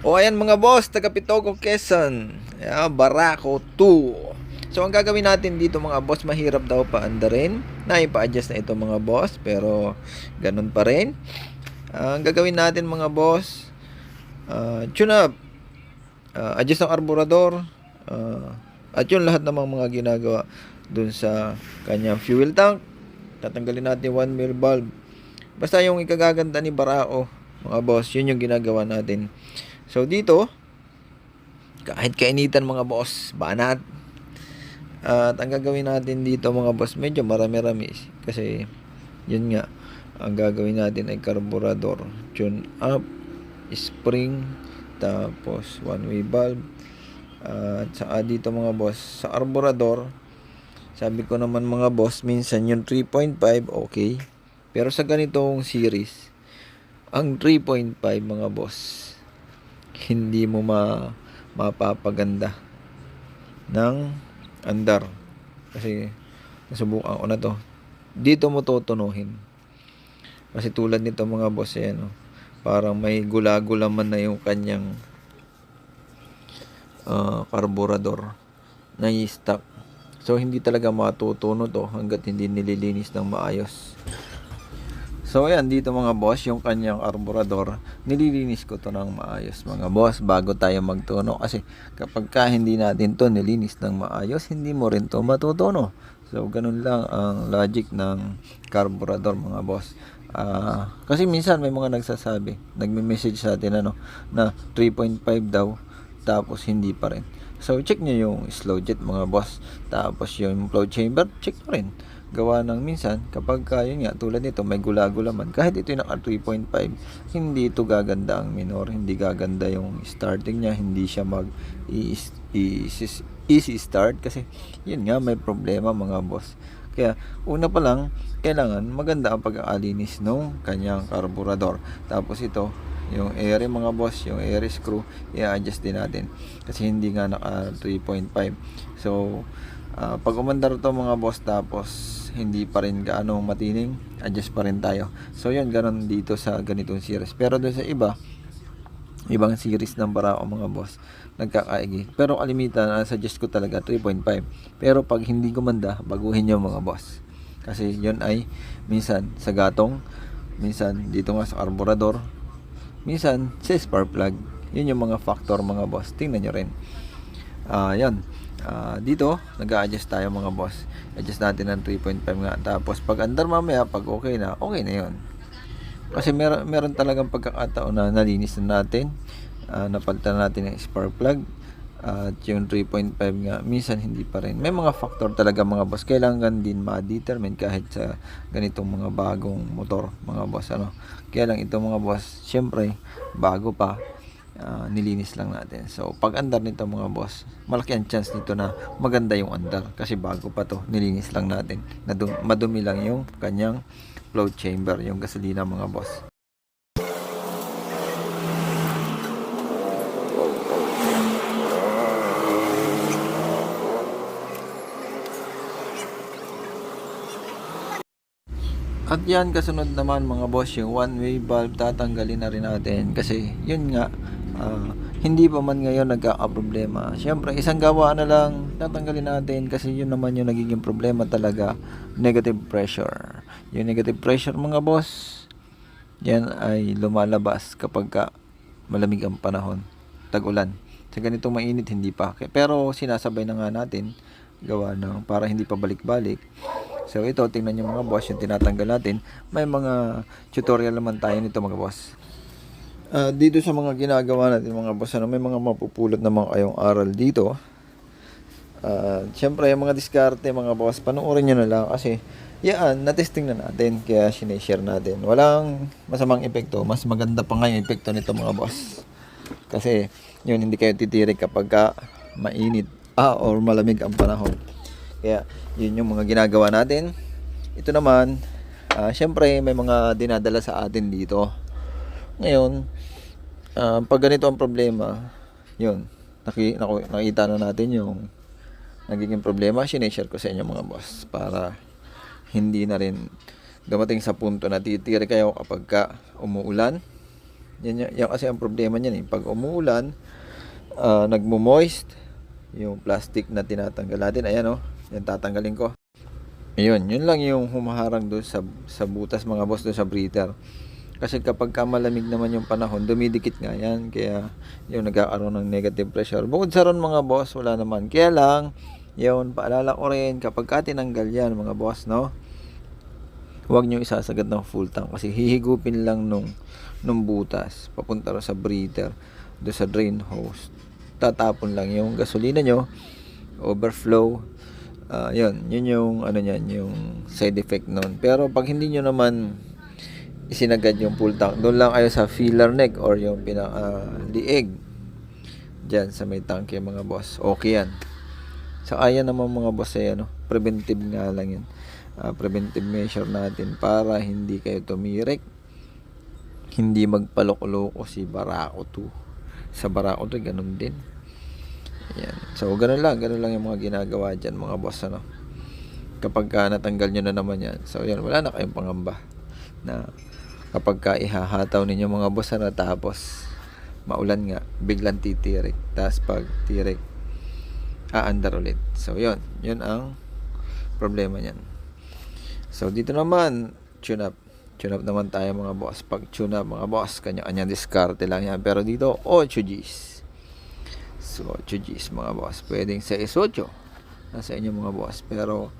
O ayan mga boss, taga Pitogo, Quezon. Ayan, Barako 2. So ang gagawin natin dito mga boss, mahirap daw pa andarin. Naipa-adjust na ito mga boss, pero ganun pa rin. ang gagawin natin mga boss, uh, tune up, uh, adjust ng arborador, uh, at yun lahat namang mga ginagawa dun sa kanyang fuel tank. Tatanggalin natin 1 mil bulb. Basta yung ikagaganda ni Barao, mga boss, yun yung ginagawa natin. So dito, kahit kainitan mga boss, banat. At ang gagawin natin dito mga boss, medyo marami-rami kasi yun nga, ang gagawin natin ay carburetor, tune up, spring, tapos one way valve. At saka dito mga boss, sa carburetor, sabi ko naman mga boss, minsan yung 3.5 okay. Pero sa ganitong series, ang 3.5 mga boss, hindi mo ma mapapaganda ng andar. Kasi nasubukan ko na to. Dito mo tutunuhin. Kasi tulad nito mga boss, eh, ano, parang may gula-gula man na yung kanyang uh, carburetor na i-stock. So, hindi talaga matutuno to hanggat hindi nililinis ng maayos. So, ayan, dito mga boss, yung kanyang carburetor, nililinis ko to ng maayos mga boss bago tayo magtuno. Kasi kapag ka hindi natin to nilinis ng maayos, hindi mo rin to matutuno. So, ganun lang ang logic ng carburetor mga boss. Uh, kasi minsan may mga nagsasabi, nagme-message sa atin ano, na 3.5 daw, tapos hindi pa rin. So, check nyo yung slow jet mga boss. Tapos yung flow chamber, check nyo rin. Gawa ng minsan, kapag ka, yun nga, tulad nito, may gula-gula man. Kahit ito yung naka 3.5, hindi ito gaganda ang minor. Hindi gaganda yung starting niya. Hindi siya mag easy, start. Kasi, yun nga, may problema mga boss. Kaya, una pa lang, kailangan maganda ang pag-aalinis ng kanyang carburetor. Tapos ito, yung air mga boss, yung air screw, i-adjust din natin. Kasi hindi nga naka 3.5. So, uh, pag umandar to mga boss tapos hindi pa rin gaano matining, adjust pa rin tayo. So, yun, ganun dito sa ganitong series. Pero doon sa iba, ibang series ng Barao mga boss, nagkakaigi. Pero kalimitan, uh, suggest ko talaga 3.5. Pero pag hindi gumanda, baguhin nyo mga boss. Kasi yun ay minsan sa gatong, minsan dito nga sa carburetor, minsan sa spark plug. Yun yung mga factor mga boss. Tingnan nyo rin. Uh, yan. Uh, dito, nag-a-adjust tayo mga boss. Adjust natin ng 3.5 nga. Tapos pag andar mamaya, pag okay na, okay na yun. Kasi mer meron talagang pagkakataon na nalinis na natin. Uh, napalitan natin ng spark plug. At yung 3.5 nga, minsan hindi pa rin. May mga factor talaga mga boss. Kailangan din ma-determine kahit sa ganitong mga bagong motor, mga boss. Ano? Kaya lang ito mga boss, syempre, bago pa, uh, nilinis lang natin. So, pag andar nito mga boss, malaki ang chance nito na maganda yung andar. Kasi bago pa to, nilinis lang natin. Nadum madumi lang yung kanyang flow chamber, yung gasolina mga boss. At yan kasunod naman mga boss yung one way valve tatanggalin na rin natin kasi yun nga uh, hindi pa man ngayon nagkakaproblema. Siyempre isang gawa na lang tatanggalin natin kasi yun naman yung nagiging problema talaga negative pressure. Yung negative pressure mga boss yan ay lumalabas kapag ka malamig ang panahon tag-ulan. Sa ganitong mainit hindi pa. Pero sinasabay na nga natin gawa ng para hindi pa balik-balik So ito, tingnan nyo mga boss, yung tinatanggal natin. May mga tutorial naman tayo nito mga boss. Uh, dito sa mga ginagawa natin mga boss, ano, may mga mapupulot naman kayong aral dito. Uh, Siyempre, yung mga diskarte mga boss, panoorin nyo na lang kasi yan, na-testing na natin, kaya sineshare natin. Walang masamang epekto, mas maganda pa nga yung epekto nito mga boss. Kasi, yun, hindi kayo titirik kapag ka mainit ah, or malamig ang panahon. Kaya, yun yung mga ginagawa natin. Ito naman, uh, syempre, may mga dinadala sa atin dito. Ngayon, uh, pag ganito ang problema, yun, naki, naku, nakita na natin yung nagiging problema, sineshare ko sa inyo mga boss para hindi na rin dumating sa punto na titiri kayo kapag ka umuulan Yan, yan, yan kasi ang problema niyan eh. Pag umulan, ah, nagmo-moist, yung plastic na tinatanggal natin, ayan oh, yan tatanggalin ko. Ayun, yun lang yung humaharang doon sa, sa butas mga boss doon sa breather. Kasi kapag ka malamig naman yung panahon, dumidikit nga yan. Kaya yung nagkakaroon ng negative pressure. Bukod sa ron mga boss, wala naman. Kaya lang, yun, paalala ko rin, kapag ka tinanggal yan mga boss, no? Huwag nyo isasagad ng full tank kasi hihigupin lang nung, nung butas papunta rin sa breather do sa drain hose. Tatapon lang yung gasolina nyo, overflow, Ah, yun, yun yung ano niyan, yung side effect nun. Pero pag hindi nyo naman isinagad yung full tank, doon lang kayo sa filler neck or yung pinaka liig. Diyan sa may tanke mga boss. Okay yan. Sa ayan naman mga boss ay ano, preventive nga lang yun. Ah, preventive measure natin para hindi kayo tumirik. Hindi magpaloko-loko si Barako 2. Sa Barako 2 ganun din. Ayan. So, ganun lang. Ganun lang yung mga ginagawa dyan, mga boss, ano. Kapag ka natanggal nyo na naman yan. So, yan. Wala na kayong pangamba. Na kapag ka ihahataw ninyo mga boss, ano, tapos maulan nga, biglang titirik. Tapos pag tirik, aandar ulit. So, yun. Yun ang problema niyan. So, dito naman, tune up. Tune up naman tayo mga boss. Pag tune up mga boss, kanya-kanya diskarte lang yan. Pero dito, 8 Gs. So, 8 Gs mga boss. Pwedeng 6-8. Nasa inyo mga boss. Pero,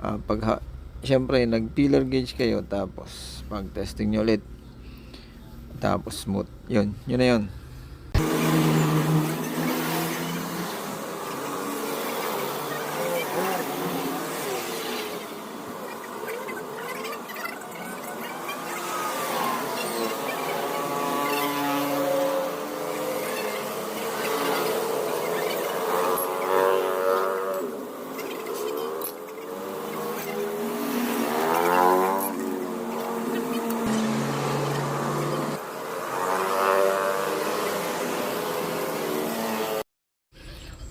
ah, pag syempre, nag-pillar gauge kayo, tapos, pag testing nyo ulit, tapos smooth. Yun, yun na yun.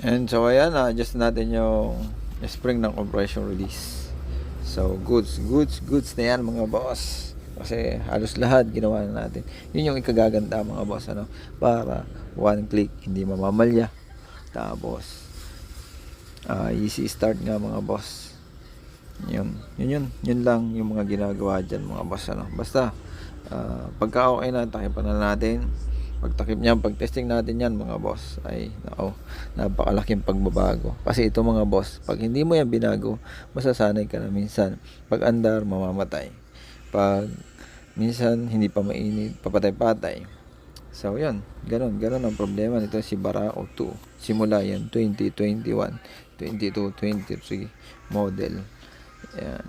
And so ayan, na-adjust natin yung spring ng compression release. So goods, goods, goods na yan mga boss. Kasi halos lahat ginawa na natin. Yun yung ikagaganda mga boss ano, para one click hindi mamamalya. Tapos ah, easy start nga mga boss. Yun, yun yun, yun lang yung mga ginagawa dyan mga boss ano. Basta ah, pagka okay na, takipan na natin pagtakip niyan, pag-testing natin yan mga boss, ay nako, napakalaking pagbabago. Kasi ito mga boss, pag hindi mo yan binago, masasanay ka na minsan. Pag andar, mamamatay. Pag minsan hindi pa mainit, papatay-patay. So, yun. Ganon. Ganon ang problema nito si Barao 2. Simula yan, 2021, 22, 23 model. Yan.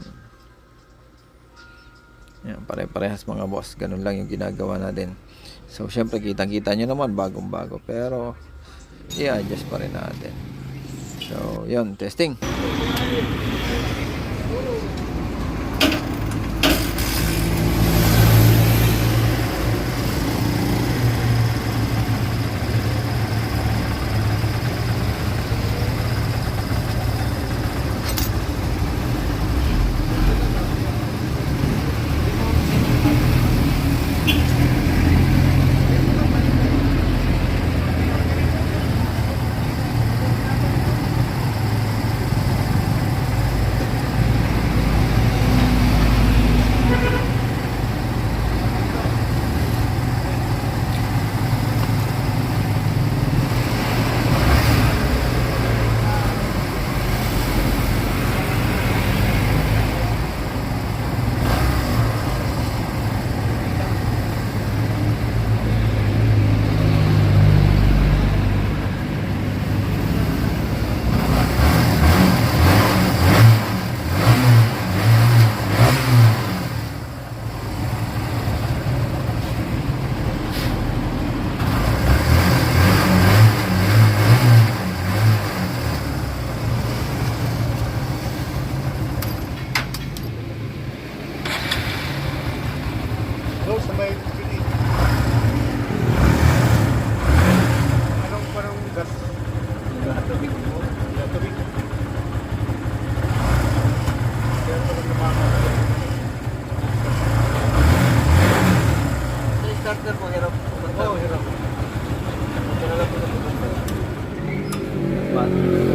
Yan, pare-parehas mga boss. Ganun lang yung ginagawa natin. So, syempre, kitang-kita nyo naman, bagong-bago. Pero, i-adjust pa rin natin. So, yun, testing. starter po, hirap. Oo, oh, hirap. Kailangan po na po.